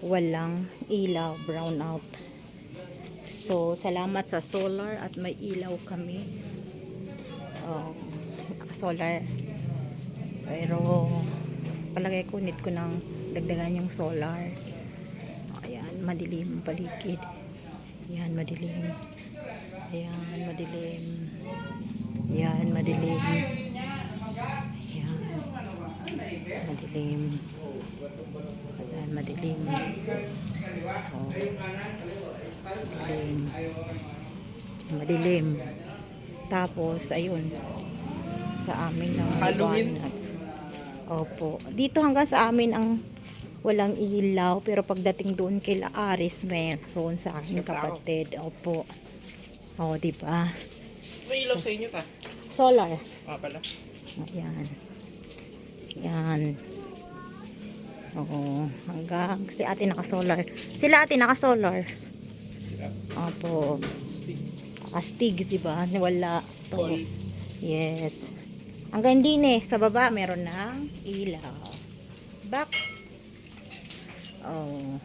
walang ilaw, brown out. So, salamat sa solar at may ilaw kami. Oh, solar. Pero, palagay ko, need ko nang dagdagan yung solar. Ayan, madilim ang paligid. Ayan, madilim. Ayan, madilim. Ayan, madilim. Ayan. Madilim. Ayan, madilim. Oh. Madilim. Madilim. Tapos, ayun. Sa amin lang Halloween? Opo. Dito hanggang sa amin ang walang ilaw. Pero pagdating doon kay Aris, mayroon sa aking kapatid. Opo. O, di ba? May ilaw sa inyo ta. Solar. Ah, pala. Ayan. Yan. Oo. Hanggang si ate naka-solar. Sila ate naka-solar. Opo. Astig, di ba? Wala. To. Yes. Hanggang din eh. Sa baba, meron ng ilaw. Back. Oh.